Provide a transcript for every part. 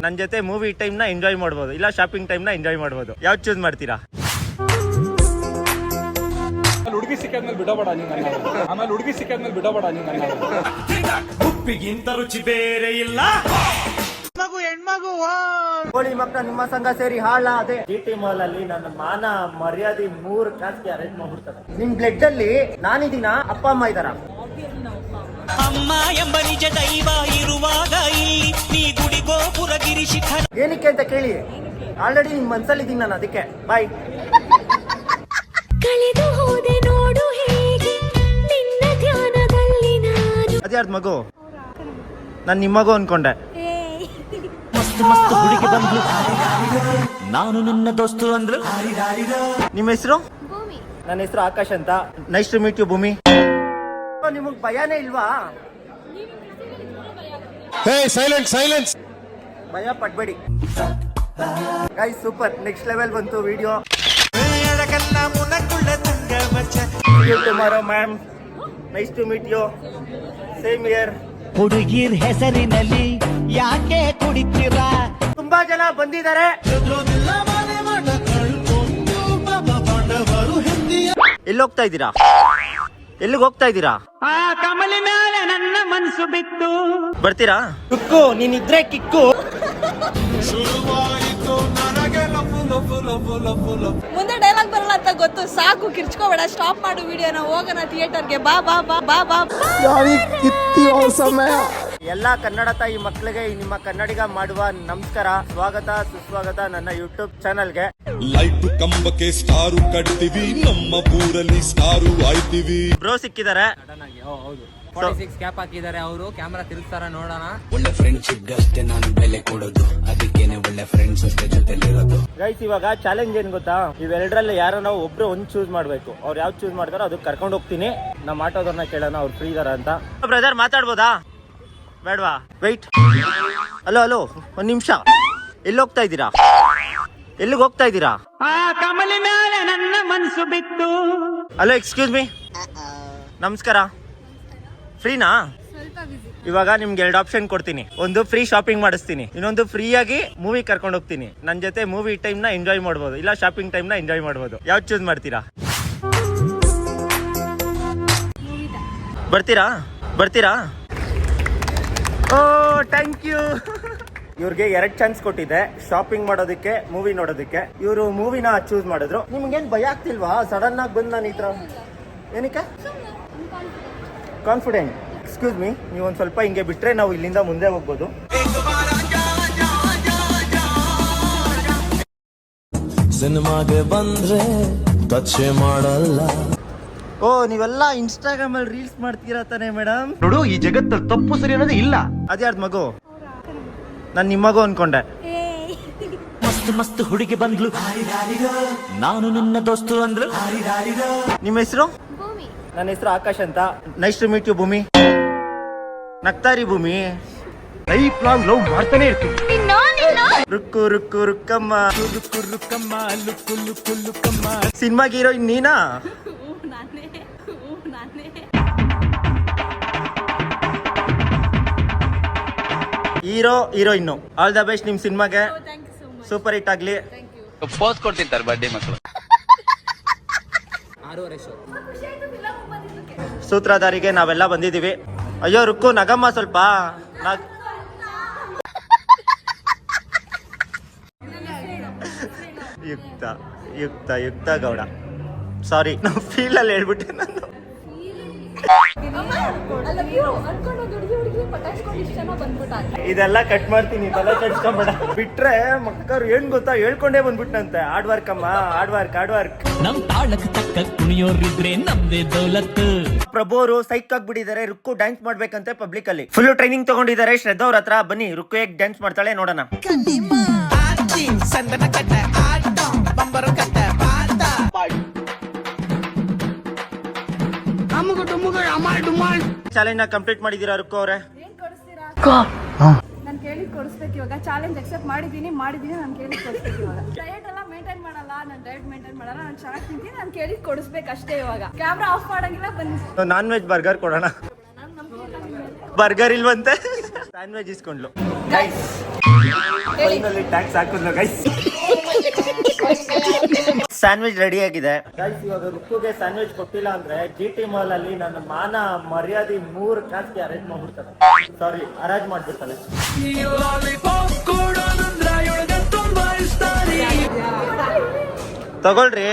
ನನ್ ನನ್ನ ಜೊತೆ ಮೂವಿ ಟೈಮ್ನ ಎಂಜಾಯ್ ಮಾಡ್ಬೋದು. ಇಲ್ಲ ಶಾಪಿಂಗ್ ಟೈಮ್ನ ಎಂಜಾಯ್ ಮಾಡ್ಬೋದು. ಯಾವ್ದು ಚೂಸ್ ಮಾಡ್ತೀರಾ? ಸಿಕ್ಕಾದ್ಮೇಲೆ ಬಿಡಬೇಡ ನೀನು ನನ್ನ ಆಮೇಲೆ ಹುಡುಗಿ ಸಿಕ್ಕಾದ್ಮೇಲೆ ಬಿಡಬೇಡ ನೀನು ನನ್ನ ಉಪ್ಪಿಗಿಂತ ರುಚಿ ಬೇರೆ ಇಲ್ಲ. ಕೋಳಿ ಮಕ್ಕಳ ನಿಮ್ಮ ಸಂಘ ಸೇರಿ ಹಾಳ ಅದೇ ಜಿ ಟಿ ಮಾಲ್ ಅಲ್ಲಿ ನನ್ನ ಮಾನ ಮರ್ಯಾದೆ ಮೂರು ಕ್ಲಾಸ್ಗೆ ಅರೇಂಜ್ ಮಾಡ್ಬಿಡ್ತಾರೆ. ನಿಮ್ ಬ್ಲಡ್ ಅಲ್ಲಿ ನಾನಿದ್ದೀನ ಅಪ್ಪ ಅಮ್ಮ ಇದಾರ? ಅಮ್ಮ ಎಂಬ ನಿಜ ದೈವ ಇರುವಾಗ ಇಲ್ಲಿ ನೀ ಗುಡಿ ಗೋಪುರ ಗಿರಿ ಶಿಖರ ಏನಕ್ಕೆ ಅಂತ ಕೇಳಿ. ಆಲ್ರೆಡಿ ನಿಮ್ ಮನ್ಸಲ್ಲಿದ್ದೀನಿ ನಾನು ಅದಕ್ಕೆ. ಬಾಯ್ ಅದ್ಯಾರ್ದು ಮಗು? ನಾನು ನಿಮ್ಮ ಮಗು ಅನ್ಕೊಂಡೆ. ನಾನು ನಿನ್ನ ದೋಸ್ತು ಅಂದ್ರು ನಿಮ್ಮ ಹೆಸರು? ನನ್ನ ಹೆಸರು ಆಕಾಶ್ ಅಂತ. ನೈಸ್ ಟು ಮೀಟ್ ಯು ಭೂಮಿ. ನಿಮಗ್ ಭಯನೇ ಇಲ್ವಾ? ಸೈಲೆಂಟ್ ಸೈಲೆನ್ಸ್ ಭಯ ಪಡ್ಬೇಡಿ. ಗೈ ಸೂಪರ್ ನೆಕ್ಸ್ಟ್ ಲೆವೆಲ್ ಬಂತು video tomorrow ma'am nice to meet you same year ಹುಡುಗಿರ್ ಹೆಸರಿನಲ್ಲಿ ಯಾಕೆ ಕುಡಿತೀರಾ? ತುಂಬಾ ಜನ ಬಂದಿದ್ದಾರೆ. ಎಲ್ಲಿ ಹೋಗ್ತಾ ಇದ್ದೀರಾ? ಎಲ್ಲಿಗೆ ಹೋಗ್ತಾ ಇದ್ದೀರಾ? ಆ ಕಮಲಿ ಮೇಲೆ ನನ್ನ ಮನಸ್ಸು ಬಿತ್ತು. ಬರ್ತೀರಾ? ಕಿಕ್ಕು ನೀನಿದ್ರೆ ಕಿಕ್ಕು. ಮುಂದೆ ಅಂತ ಗೊತ್ತು. ಸಾಕು ಕಿರ್ಚ್ಕೋಬೇಡ. ಸ್ಟಾಪ್ ಮಾಡು ವಿಡಿಯೋನ. ಹೋಗೋಣ ಥಿಯೇಟರ್ಗೆ ಬಾ ಬಾ ಬಾ ಬಾ ಬಾ. ಸಮಯ. ಎಲ್ಲಾ ಕನ್ನಡ ತಾಯಿ ಮಕ್ಕಳಿಗೆ ನಿಮ್ಮ ಕನ್ನಡಿಗ ಮಾಡುವ ನಮಸ್ಕಾರ ಸ್ವಾಗತ ಸುಸ್ವಾಗತ ನನ್ನ ಯೂಟ್ಯೂಬ್ ಚಾನಲ್ಗೆ ಲೈಟ್ ಕಂಬಕ್ಕೆ ಸ್ಟಾರು ಕಟ್ತೀವಿ ನಮ್ಮ ಊರಲ್ಲಿ ಸ್ಟಾರು ಆಯ್ತೀವಿ. ಬ್ರೋ ಸಿಕ್ಕಿದ್ದಾರೆ ಸಿಕ್ಸ್ ಕ್ಯಾಪ್ ಹಾಕಿದ್ದಾರೆ ಅವರು. ಕ್ಯಾಮ್ರಾ ತಿರುಗ್ತಾರ ನೋಡೋಣ. ಒಳ್ಳೆ ಫ್ರೆಂಡ್ಶಿಪ್ ಅಷ್ಟೇ ನಾನು ಬೆಲೆ ಕೊಡೋದು. ಅದಕ್ಕೇನೆ ಒಳ್ಳೆ ಫ್ರೆಂಡ್ಸ್ ಅಷ್ಟೇ ಜೊತೆಲಿರೋದು. ಗೈಸ್ ಇವಾಗ ಚಾಲೆಂಜ್ ಏನ್ ಗೊತ್ತಾ? ಇವೆರಡರಲ್ಲಿ ಯಾರೋ ನಾವು ಒಬ್ರು ಒಂದ್ ಚೂಸ್ ಮಾಡ್ಬೇಕು. ಅವ್ರು ಯಾವ್ದು ಚೂಸ್ ಮಾಡ್ತಾರೋ ಅದಕ್ಕೆ ಕರ್ಕೊಂಡು ಹೋಗ್ತೀನಿ. ನಮ್ಮ ಆಟೋದವ್ರನ್ನ ಕೇಳೋಣ ಅವ್ರು ಫ್ರೀ ಇದಾರ ಅಂತ. ಬ್ರದರ್ ಮಾತಾಡ್ಬೋದಾ? ಬೇಡವಾ? ವೈಟ್ ಹಲೋ ಹಲೋ ಒಂದ್ ನಿಮಿಷ. ಎಲ್ಲಿ ಹೋಗ್ತಾ ಇದ್ದೀರಾ? ಎಲ್ಲಿಗೆ ಹೋಗ್ತಾ ಇದ್ದೀರಾ? ಆ ಕಮಲಿ ಮೇಲೆ ನನ್ನ ಮನಸ್ಸು ಬಿತ್ತು. ಹಲೋ ಎಕ್ಸ್ಕ್ಯೂಸ್ ಮೀ ನಮಸ್ಕಾರ. ಫ್ರೀನಾ ಇವಾಗ ನಿಮ್ಗೆ ಎರಡು ಆಪ್ಷನ್ ಕೊಡ್ತೀನಿ. ಒಂದು ಫ್ರೀ ಶಾಪಿಂಗ್ ಮಾಡಿಸ್ತೀನಿ. ಇನ್ನೊಂದು ಫ್ರೀ ಆಗಿ ಮೂವಿ ಕರ್ಕೊಂಡು ಹೋಗ್ತೀನಿ. ನನ್ನ ಜೊತೆ ಮೂವಿ ಟೈಮ್ನ ಎಂಜಾಯ್ ಮಾಡ್ಬೋದು. ಇಲ್ಲ ಶಾಪಿಂಗ್ ಟೈಮ್ನ ಎಂಜಾಯ್ ಮಾಡ್ಬೋದು. ಯಾವ್ದು ಚೂಸ್ ಮಾಡ್ತೀರಾ? ಬರ್ತೀರಾ? ಬರ್ತೀರಾ? ಓ ಥ್ಯಾಂಕ್ ಯು ಇವ್ರಿಗೆ ಎರಡು ಚಾನ್ಸ್ ಕೊಟ್ಟಿದೆ ಶಾಪಿಂಗ್ ಮಾಡೋದಕ್ಕೆ ಮೂವಿ ನೋಡೋದಕ್ಕೆ. ಇವರು ಮೂವಿನ ಚೂಸ್ ಮಾಡಿದ್ರು. ನಿಮ್ಗೇನು ಭಯ ಆಗ್ತಿಲ್ವಾ? ಸಡನ್ ಆಗಿ ಬಂದು ನಾನು ಈ ತರ ಏನಕ್ಕೆ? ಕಾನ್ಫಿಡೆಂಟ್ ಎಕ್ಸ್ಕ್ಯೂಸ್ ಮೀ ನೀವು ಒಂದು ಸ್ವಲ್ಪ ಹಿಂಗೆ ಬಿಟ್ರೆ ನಾವು ಇಲ್ಲಿಂದ ಮುಂದೆ ಹೋಗ್ಬೋದು. ಸಿನಿಮಾಗೆ ಬಂದ್ರೆ ಟಚ್ ಮಾಡಲ್ಲ. ಓ ನೀವೆಲ್ಲ ಇನ್ಸ್ಟಾಗ್ರಾಮ್ ಅಲ್ಲಿ ರೀಲ್ಸ್ ಮಾಡ್ತೀರಾ ತಾನೇ ಮೇಡಮ್ ನೋಡು ಈ ಜಗತ್ತಲ್ಲಿ ತಪ್ಪು ಸರಿ ಅನ್ನೋದು ಇಲ್ಲ. ಅದ್ಯಾರ್ದು ಮಗು? ನಾನು ನಿಮ್ಮ ಮಗು ಅನ್ಕೊಂಡೆ. ಮಸ್ತ್ ಮಸ್ತ್ ಹುಡುಗಿ ಬಂದ್ಲು. ನಾನು ನಿನ್ನ ದೋಸ್ತು ಅಂದ್ರು ನಿಮ್ಮ ಹೆಸರು? ನನ್ನ ಹೆಸರು ಆಕಾಶ್ ಅಂತ. ನೈಸ್ ಟು ಮೀಟ್ ಯು ಭೂಮಿ. ನಗ್ತಾರಿ ಭೂಮಿ. ಲೈಫ್ ಲಾಂಗ್ ಲವ್ ಮಾಡ್ತಾನೆ ಇರ್ತೀನಿ. ರುಕ್ಕು ರುಕ್ಕು ರುಕ್ಕಮ್ಮ. ರುಕ್ಕು ರುಕ್ಕಮ್ಮ ಲುಕ್ಕು ಲುಕ್ಕು ಲುಕ್ಕಮ್ಮ. ಸಿನಿಮಾಗೆ ಹೀರೋಯಿನ್ ನೀನಾ? ಹೀರೋ ನಾನೇ. ಹ್ಞೂ ನಾನೇ. Hero heroine all the best ನಿಮ್ ಸಿನಿಮಾಗೆ thank you so much super hit ಆಗ್ಲಿ. ಪೋಸ್ ಕೊಡ್ತಿರ್ತಾರೆ ಬರ್ಡೇ ಮಕ್ಕಳು ಆರೂವರೆ ಶೋ ಸೂತ್ರಧಾರಿಗೆ ನಾವೆಲ್ಲ ಬಂದಿದೀವಿ ಅಯ್ಯೋ, ರುಕ್ಕು, ನಗಮ್ಮ ಸ್ವಲ್ಪ. ಯುಕ್ತ ಯುಕ್ತ ಯುಕ್ತ ಗೌಡ. ಸಾರಿ ನಾವು ಫೀಲ್ ಅಲ್ಲಿ ಹೇಳ್ಬಿಟ್ಟೆ ನಾನು. ಇದೆಲ್ಲ ಕಟ್ ಮಾಡ್ತೀನಿ ತಲೆ ಕಟ್ಸ್ಕೊಂಬೇಡ ಬಿಟ್ರೆ ಮಕ್ಕರು ಏನ್ ಗೊತ್ತಾ ಹೇಳ್ಕೊಂಡೇ ಬಂದ್ಬಿಟ್ನಂತೆ. ಹಾರ್ಡ್ ವರ್ಕ್ ಅಮ್ಮ ಹಾರ್ಡ್ ವರ್ಕ್ ಹಾರ್ಡ್ ವರ್ಕ್ ನಮ್ ತಾಳಕ್ ತಕ್ಕ ಕುಣಿಯೋರಿದ್ರೆ ನಮ್ದೇ ದೌಲತ್. ಪ್ರಭು ಅವರು ಸೈಕ್ ಆಗ್ಬಿಟ್ಟಿದ್ದಾರೆ ರುಕ್ಕು ಡ್ಯಾನ್ಸ್ ಮಾಡ್ಬೇಕಂತೆ ಪಬ್ಲಿಕ್ ಅಲ್ಲಿ. ಫುಲ್ ಟ್ರೈನಿಂಗ್ ತಗೊಂಡಿದ್ದಾರೆ ಶ್ರದ್ಧಾ ಅವ್ರ ಹತ್ರ. ಬನ್ನಿ ರುಕ್ಕು ಹೇಗ್ ಡ್ಯಾನ್ಸ್ ಮಾಡ್ತಾಳೆ ನೋಡೋಣ. ಸಂದನ ಕಟ್ಟ ಬಂಬರು ಕಟ್ಟ ಡುಮುಗು ಡುಮುಗು ಅಮಾಲ್ ಡುಮಾಲ್ ಚಾಲೆಂಜ್ನ ಕಂಪ್ಲೀಟ್ ಮಾಡಿದೀರಾ ರುಕ್ಕು ಅವರೇ? ಏನ್ ಕೊಡಿಸ್ತೀರಾ? ನಾನು ಕೇಳಿ ಕೊಡ್ಸ್ಬೇಕು ಇವಾಗ. ಚಾಲೆಂಜ್ ಅಕ್ಸೆಪ್ಟ್ ಮಾಡಿದ್ದೀನಿ ಮಾಡಿದ್ದೀನಿ ನಾನು ಕೇಳಿ ಕೊಡಿಸ್ಬೇಕು ಇವಾಗ. ಡಯಟ್ ಎಲ್ಲ ಮೇಂಟೈನ್ ಮಾಡಲ್ಲ ನಾನು ಡೈಟ್ ಮೇಂಟೈನ್ ಮಾಡಲ್ಲ ನಾನು ಚೆನ್ನಾಗಿ ತಿಂತೀನಿ ನಾನು ಕೇಳಿ ಕೊಡಿಸ್ಬೇಕು ಅಷ್ಟೇ ಇವಾಗ. ಕ್ಯಾಮ್ರಾ ಆಫ್ ಮಾಡಂಗಿಲ್ಲ ಬನ್ನಿ. ನಾನ್ ವೆಜ್ ಬರ್ಗರ್ ಕೊಡೋಣ. ಬರ್ಗರ್ ಇಲ್ವಂತೆ? ಸ್ಯಾಂಡ್ವಿಚ್ ಇಸ್ಕೊಂಡ್ಲು. ಗೈಸ್ ಟ್ಯಾಕ್ಸ್ ಹಾಕಿದ್ಲು ಗೈಸ್ ಸ್ಯಾಂಡ್ವಿಚ್ ರೆಡಿ ಆಗಿದೆ. ಗೈಸ್ ಇವಾಗ ರುಕ್ಕುಗೆ ಸ್ಯಾಂಡ್ವಿಚ್ ಕೊಟ್ಟಿಲ್ಲ ಅಂದ್ರೆ ಜಿ ಟಿ ಮಾಲ್ ಅಲ್ಲಿ ನನ್ನ ಮಾನ ಮರ್ಯಾದೆ ಮೂರು ಕಾಸ್ಗೆ ಅರೇಂಜ್ ಮಾಡ್ಬಿಡ್ತಾರೆ. ಸಾರಿ ಅರೇಂಜ್ ಮಾಡ್ಬಿಡ್ತಾನೆ ತಗೊಳ್ರಿ.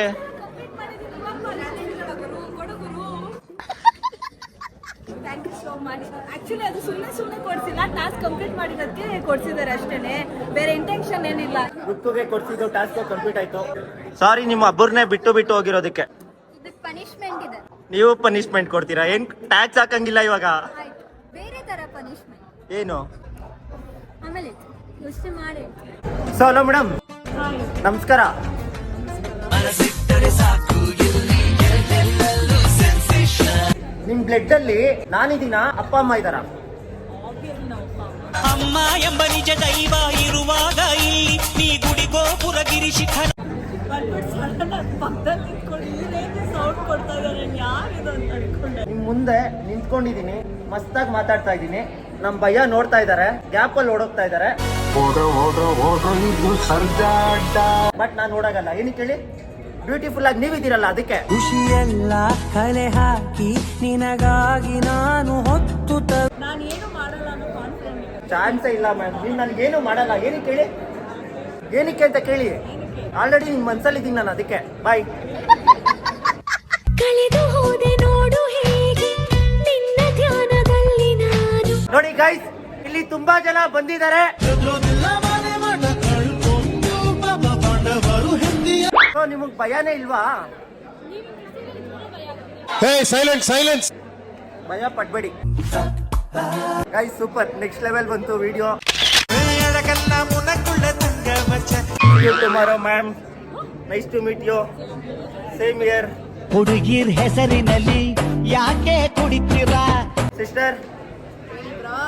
Thank you so much actually ಅದು ಸುಮ್ಮನೆ ಸುಮ್ಮನೆ ಕೊಡ್ಸಿಲ್ಲ. ಟಾಸ್ಕ್ ಕಂಪ್ಲೀಟ್ ಮಾಡಿರೋದಕ್ಕೆ ಕೊಡ್ಸಿದ್ದಾರೆ ಅಷ್ಟೇನೆ. ಬೇರೆ ಇಂಟೆನ್ಷನ್ ಏನಿಲ್ಲ. ರುಕ್ಕುಗೆ ಕೊಡ್ಸಿದ್ದು ಟಾಸ್ಕ್ ಕಂಪ್ಲೀಟ್ ಆಯ್ತು. ಸಾರಿ ನಿಮ್ಮ ಅಬ್ಬರ್ನೇ ಬಿಟ್ಟು ಬಿಟ್ಟು ಹೋಗಿರೋದಕ್ಕೆ. ನೀವು ಪನಿಷ್ಮೆಂಟ್ ಕೊಡ್ತೀರಾ? ಏನ್ ಟ್ಯಾಕ್ಸ್ ಹಾಕಂಗಿಲ್ಲ ಇವಾಗ? ಬೇರೆ ತರ ಪನಿಷ್ಮೆಂಟ್ ಏನು? ಆಮೇಲೆ ಯೋಚನೆ ಮಾಡಿ. ಸೊ ಹಲೋ ಮೇಡಮ್ ನಮಸ್ಕಾರ. ನಿಮ್ ಬ್ಲಡ್ ಅಲ್ಲಿ ನಾನಿದ್ದೀನ ಅಪ್ಪ ಅಮ್ಮ ಇದಾರ? ಅಮ್ಮ ಎಂಬ ನಿಜ ದೈವ ಇರುವಾಗ ಇಲ್ಲಿ ನೀ ಗುಡಿ ಗೋಪುರ ಗಿರಿ ಶಿಖರ ಸೌಂಡ್ ಕೊಡ್ತಾ ಇದ್ದಾರೆ? ಯಾರಿದು ಅಂತ ಅನ್ಕೊಂಡೆ. ನಿಮ್ ಮುಂದೆ ನಿಂತ್ಕೊಂಡಿದೀನಿ ಮಸ್ತಾಗಿ ಮಾತಾಡ್ತಾ ಇದ್ದೀನಿ. ನಮ್ ಭಯ ನೋಡ್ತಾ ಇದಾರೆ ಗ್ಯಾಪ್ ಅಲ್ಲಿ ಓಡೋಗ್ತಾ ಇದಾರೆ. ಬಟ್ ನಾನು ಓಡಾಗಲ್ಲ. ಏನಕ್ಕೆ ಕೇಳಿ ಬ್ಯೂಟಿಫುಲ್ ಆಗಿ ನೀವಿದ್ದೀರಲ್ಲ ಅದಕ್ಕೆ. ಖುಷಿಯೆಲ್ಲ ಕಲೆ ಹಾಕಿ ನಿನಗಾಗಿ ನಾನು ಹೊತ್ತು ನಾನು ಏನು ಮಾಡಲ್ಲ ಅನ್ನೋ ಕಾನ್ಫಿಡೆಂಟ್ ಚಾನ್ಸೇ ಇಲ್ಲ ಮ್ಯಾಮ್ ನೀವು ನನಗೇನು ಮಾಡಲ್ಲ. ಏನಕ್ಕೆ ಹೇಳಿ? ಏನಕ್ಕೆ ಅಂತ ಕೇಳಿ. ಆಲ್ರೆಡಿ ನಿಮ್ಮ ಮನ್ಸಲ್ಲಿದ್ದೀನಿ ನಾನು ಅದಕ್ಕೆ. ಬಾಯ್ ಕಳೆದು ಹೋದೆ ನೋಡು ಹೇಗೆ ನಿನ್ನ ಧ್ಯಾನದಲ್ಲಿ ನಾನು. ನೋಡಿ ಗೈಸ್ ಇಲ್ಲಿ ತುಂಬಾ ಜನ ಬಂದಿದ್ದಾರೆ. ನಿಮಗ್ ಭಯನೇ ಇಲ್ವಾ? ಸೈಲೆಂಟ್ ಸೈಲೆನ್ಸ್ ಭಯ ಪಡ್ಬೇಡಿ. ಗೈಸ್ ಸೂಪರ್ ನೆಕ್ಸ್ಟ್ ಲೆವೆಲ್ ಬಂತು video tomorrow ma'am nice to meet you same year ಹುಡುಗಿರ್ ಹೆಸರಿನಲ್ಲಿ ಯಾಕೆ ಕುಡಿತೀರಾ? ಸಿಸ್ಟರ್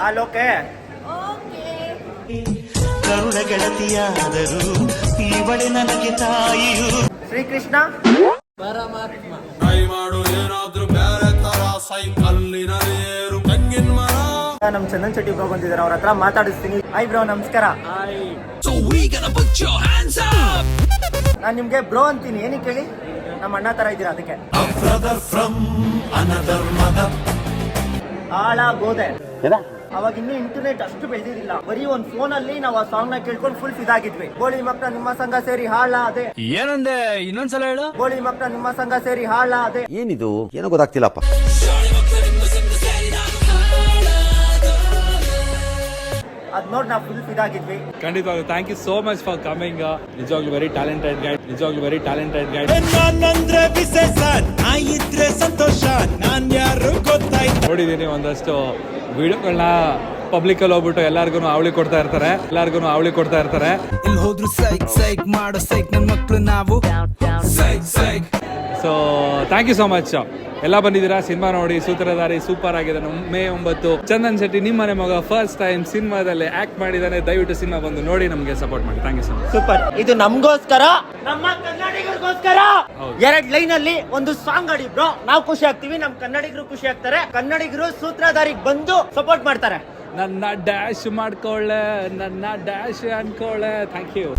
ಆಲೋಕೆ ಕರುಣ ಗೆಳತಿಯಾದರು ಇವಳೆ ನನಗೆ ತಾಯಿಯು. ಶ್ರೀಕೃಷ್ಣ. ನಮ್ ಚಂದನ್ ಶೆಟ್ಟಿ ಬ್ರೋ ಬಂದಿದ್ದಾರೆ ಅವ್ರ ಹತ್ರ ಮಾತಾಡಿಸ್ತೀನಿ. ಐ ಬ್ರೋ ನಮಸ್ಕಾರ. ನಾನ್ ನಿಮಗೆ ಬ್ರೋ ಅಂತೀನಿ. ಏನಕ್ಕೆ ಹೇಳಿ ನಮ್ಮ ಅಣ್ಣ ತರ ಇದ್ದೀರಾ ಅದಕ್ಕೆ? ಹಾಳಾಗೋದೆ ಅವಾಗ ಇನ್ನೂ ಇಂಟರ್ನೆಟ್ ಅಷ್ಟು ಬೆಳೆದಿಲ್ಲ ಬರೀ ಒಂದ್ ಫೋನ್ ಅಲ್ಲಿ ನಾವು ಆ ಸಾಂಗ್ನ ಕೇಳ್ಕೊಂಡು ಫುಲ್ ಇದಾಗಿದ್ವಿ ಗೋಳಿ ಮಕ್ಕಳ ನಿಮ್ಮ ಸಂಘ ಸೇರಿ ಹಾಳ ಅದೇ. ಏನಂದೆ? ಇನ್ನೊಂದ್ಸಲ ಹೇಳು. ಗೋಳಿ ಮಕ್ಕಳ ನಿಮ್ಮ ಸಂಘ ಸೇರಿ ಹಾಳ ಅದೇ. ಏನಿದು? ಏನೋ ಗೊತ್ತಾಗ್ತಿಲ್ಲಪ್ಪ. ನೋಡಿ ನಾವು ಫುಲ್ ಇದಾಗಿದ್ವಿ. ಖಂಡಿತವಾಗ್ಲು thank you so much for coming ನಿಜವಾಗ್ಲೂ ವೆರಿ ಟ್ಯಾಲೆಂಟೆಡ್ ಗೈಡ್ ನಿಜವಾಗ್ಲೂ ವೆರಿ ಟ್ಯಾಲೆಂಟೆಡ್ ಗೈಡ್ ನಾನಂದ್ರೆ ವಿಶೇಷ ನಾ ಇದ್ರೆ ಸಂತೋಷ ನಾನ್ ಯಾರು ಗೊತ್ತಾಯ್ತು ನೋಡಿದ್ದೀನಿ ಒಂದಷ್ಟು ವಿಡಿಯೋಗಳನ್ನ ಪಬ್ಲಿಕ್ ಅಲ್ಲಿ ಹೋಗ್ಬಿಟ್ಟು ಎಲ್ಲಾರ್ಗು ಅವಳಿ ಕೊಡ್ತಾ ಇರ್ತಾರೆ ಎಲ್ಲಾರ್ಗು ಅವಳಿ ಕೊಡ್ತಾ ಇರ್ತಾರೆ. ಇಲ್ಲಿ ಹೋದ್ರು ಸೈಕ್ ಸೈಕ್ ಮಾಡೋ ಸೈಕ್ ನನ್ ಮಕ್ಳು ನಾವು. Psych psych. So thank you so much ಎಲ್ಲ ಬಂದಿದ್ದೀರಾ? ಸಿನಿಮಾ ನೋಡಿ ಸೂತ್ರಧಾರಿ ಸೂಪರ್ ಆಗಿದೆ. ಮೇ ಒಂಬತ್ತು. ಚಂದನ್ ಶೆಟ್ಟಿ ನಿಮ್ಮನೆ ಮಗ ಫಸ್ಟ್ ಟೈಮ್ ಸಿನಿಮಾದಲ್ಲಿ ಆಕ್ಟ್ ಮಾಡಿದಾನೆ ದಯವಿಟ್ಟು ಸಿನಿಮಾ ಬಂದು ನೋಡಿ ನಮಗೆ ಸಪೋರ್ಟ್ ಮಾಡಿ. Thank you so much super ಇದು ನಮಗೋಸ್ಕರ? ನಮ್ಮ ಕನ್ನಡಿಗರಿಗೋಸ್ಕರ? ಎರಡು ಎರಡ್ ಲೈನ್ ಅಲ್ಲಿ ಒಂದು ಸಾಂಗ್ ಆಡಿ ಬ್ರೋ ನಾವು ಖುಷಿ ಆಗ್ತೀವಿ. ನಮ್ ಕನ್ನಡಿಗರು ಖುಷಿ ಆಗ್ತಾರೆ. ಕನ್ನಡಿಗರು ಸೂತ್ರಧಾರಿಗೆ ಬಂದು ಸಪೋರ್ಟ್ ಮಾಡ್ತಾರೆ. ನನ್ನ ಡ್ಯಾಶ್ ಮಾಡ್ಕೊಳ್ಳೆ ನನ್ನ ಡ್ಯಾಶ್ ಅನ್ಕೊಳ್ಳೆ ಥ್ಯಾಂಕ್ ಯು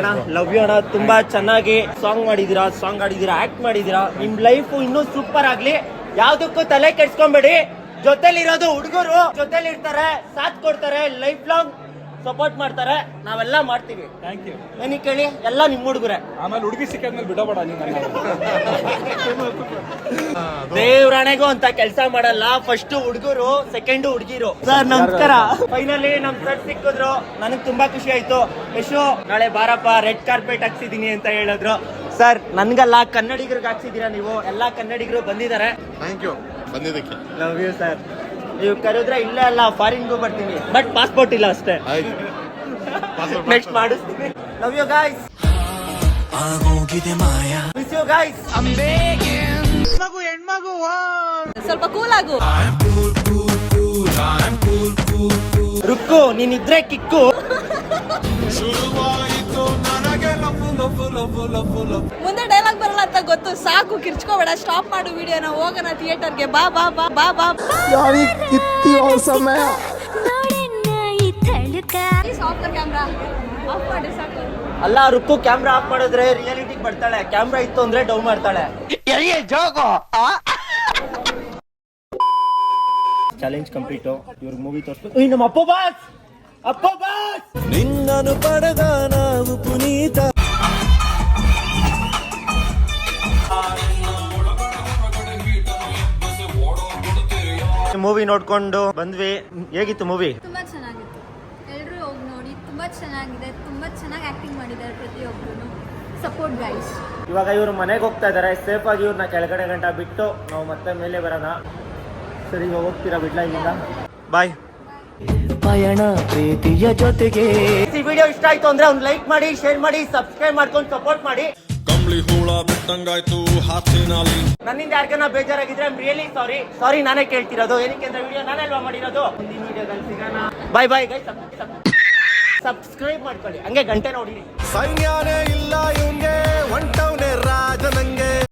ಅಣ್ಣ ಲವ್ ಯು ಅಣ್ಣ. ತುಂಬಾ ಚೆನ್ನಾಗಿ ಸಾಂಗ್ ಮಾಡಿದೀರಾ ಸಾಂಗ್ ಆಡಿದೀರಾ ಆಕ್ಟ್ ಮಾಡಿದೀರಾ. ನಿಮ್ ಲೈಫ್ ಇನ್ನೂ ಸೂಪರ್ ಆಗ್ಲಿ. ಯಾವ್ದಕ್ಕೂ ತಲೆ ಕೆಡ್ಸ್ಕೊಂಬೇಡಿ. ಜೊತೆಲಿರೋದು ಹುಡುಗರು ಜೊತೆಲಿ ಇರ್ತಾರೆ ಸಾಥ್ ಕೊಡ್ತಾರೆ ಲೈಫ್ ಲಾಂಗ್ ಸಪೋರ್ಟ್ ಮಾಡ್ತಾರೆ. ನಾವೆಲ್ಲ ಮಾಡ್ತೀವಿ. ಥ್ಯಾಂಕ್ ಯು ಕೇಳಿ? ಎಲ್ಲ ನಿಮ್ ಹುಡುಗರೆ. ಆಮೇಲೆ ಹುಡುಗಿ ಸಿಕ್ಕಾದ್ಮೇಲೆ ಬಿಡಬೇಡ ನೀವು ದೇವ್ರಾಣೆಗೂ ಅಂತ ಕೆಲಸ ಮಾಡಲ್ಲ. ಫಸ್ಟ್ ಹುಡುಗರು ಸೆಕೆಂಡ್ ಹುಡುಗಿರು. ಸರ್ ನಮಸ್ಕಾರ. ಫೈನಲಿ ನಮ್ ಸರ್ ಸಿಕ್ಕಿದ್ರು. ನನಗ್ ತುಂಬಾ ಖುಷಿ ಆಯ್ತು. ಯಶು ನಾಳೆ ಬಾರಪ್ಪ. ರೆಡ್ ಕಾರ್ಪೆಟ್ ಹಾಕ್ಸಿದೀನಿ ಅಂತ ಹೇಳಿದ್ರು. ಸರ್ ನನ್ಗಲ್ಲ ಕನ್ನಡಿಗರಿಗೆ ಹಾಕ್ಸಿದೀರಾ ನೀವು? ಎಲ್ಲಾ ಕನ್ನಡಿಗರು ಬಂದಿದ್ದಾರೆ. ಥ್ಯಾಂಕ್ ಯು ಬಂದಿದ್ದಕ್ಕೆ. ಲವ್ ಯು ಸರ್ ನೀವು ಕರೆದ್ರೆ ಇಲ್ಲ ಅಲ್ಲ ಫಾರಿನ್ಗೂ ಬರ್ತೀನಿ. ಬಟ್ ಪಾಸ್ಪೋರ್ಟ್ ಇಲ್ಲ ಅಷ್ಟೇ. ನೆಕ್ಸ್ಟ್ ಮಾಡಿಸ್ತೀನಿ. ಲವ್ ಯು ಗಾಯ್ಸ್ ಆಗೋಗಿದೆ ಮಾಯ ಮಿಸ್ ಯು ಗೈಸ್ ಸ್ವಲ್ಪ ಕೂಲ್ ಆಗು. ರುಕ್ಕು ನೀನಿದ್ರೆ ಕಿಕ್ಕು. ಮುಂದೆ ಲವ್ ಲವ್ ಅಂತ ಗೊತ್ತು ಸಾಕು ಕಿರ್ಚ್ಕೋಬೇಡ ಸ್ಟಾಪ್ ಮಾಡು ವಿಡಿಯೋನ ಹೋಗೋಣ ಥಿಯೇಟರ್ಗೆ ಬಾ ಬಾ ಬಾ ಬಾ ಬಾ. ಸಮಯ? ಕ್ಯಾಮ್ರಾ ಆಫ್ ಮಾಡಿ ಸಾಕು. ಅಲ್ಲ ರುಕ್ಕು ಕ್ಯಾಮ್ರಾ ಆಫ್ ಮಾಡಿದ್ರೆ ರಿಯಾಲಿಟಿಗೆ ಬರ್ತಾಳೆ. ಕ್ಯಾಮ್ರಾ ಇತ್ತು ಅಂದ್ರೆ ಡೌನ್ ಮಾಡ್ತಾಳೆ. ಚಾಲೆಂಜ್ ಕಂಪ್ಲೀಟ್ ಇವ್ರ ಮೂವಿ ತೋರಿಸ್ಬೇಕು ನಮ್ಮ ಅಪ್ಪ ಬಾಸ್ ಅಪ್ಪ ಬಾಸ್ ನಿನ್ನನು ಪಡೆದ ನಾವು ಪುನೀತ. ಮೂವಿ ನೋಡ್ಕೊಂಡು ಬಂದ್ವಿ. ಹೇಗಿತ್ತು ಮೂವಿ ತುಂಬಾ ಚೆನ್ನಾಗಿತ್ತು. ಎಲ್ಲರೂ ಹೋಗಿ ನೋಡಿ ತುಂಬಾ ಚೆನ್ನಾಗಿದೆ. ತುಂಬಾ ಚೆನ್ನಾಗಿ ಆಕ್ಟಿಂಗ್ ಮಾಡಿದ್ದಾರೆ ಪ್ರತಿಯೊಬ್ಬರು ಸಪೋರ್ಟ್ ಗೈಸ್ ಇವಾಗ ಇವ್ರು ಮನೆಗೆ ಹೋಗ್ತಾ ಇದಾರೆ. ಸೇಫ್ ಆಗಿ ಇವ್ರನ್ನ ಕೆಳಗಡೆ ಗಂಟ ಬಿಟ್ಟು ನಾವು ಮತ್ತೆ ಮೇಲೆ ಬರೋಣ. ಸರಿ ಇವಾಗ ಹೋಗ್ತೀರಾ ಬಿಡ್ಲಾ ಇಲ್ಲಿಂದ ಬಾಯ್ ಪಯಣ ಪ್ರೀತಿಯ ಜೊತೆಗೆ. ಈ ವಿಡಿಯೋ ಇಷ್ಟ ಆಯ್ತು ಅಂದ್ರೆ ಒಂದು ಲೈಕ್ ಮಾಡಿ ಶೇರ್ ಮಾಡಿ ಸಬ್ಸ್ಕ್ರೈಬ್ ಮಾಡ್ಕೊಂಡು ಸಪೋರ್ಟ್ ಮಾಡಿ. ಕಂಬ್ಳಿ ಹೂಳ ಬಿಟ್ಟಂಗಾಯ್ತು ಹಾಸಿನಲ್ಲಿ. ನನ್ನಿಂದ ಯಾರಿಗಾನ ಬೇಜಾರಾಗಿದ್ರೆ ರಿಯಲಿ ಸಾರಿ ಸಾರಿ ನಾನೇ ಕೇಳ್ತಿರೋದು. ಏನಕ್ಕೆ ಅಂದ್ರೆ ವಿಡಿಯೋ ನಾನೇ ಅಲ್ವಾ ಮಾಡಿರೋದು? ಮುಂದಿನ ವಿಡಿಯೋದಲ್ಲಿ ಸಿಗೋಣ. ಬೈ ಬಾಯ್ ಗೈ ಸಬ್ಸ್ಕ್ರೈಬ್ ಮಾಡ್ಕೊಳ್ಳಿ. ಹಂಗೆ ಗಂಟೆ ನೋಡಿ ಸೈನ್ಯಾನೇ ಇಲ್ಲ ಇವಂಗೆ ಒಂಟವನೇ ರಾಜ ನಂಗೆ.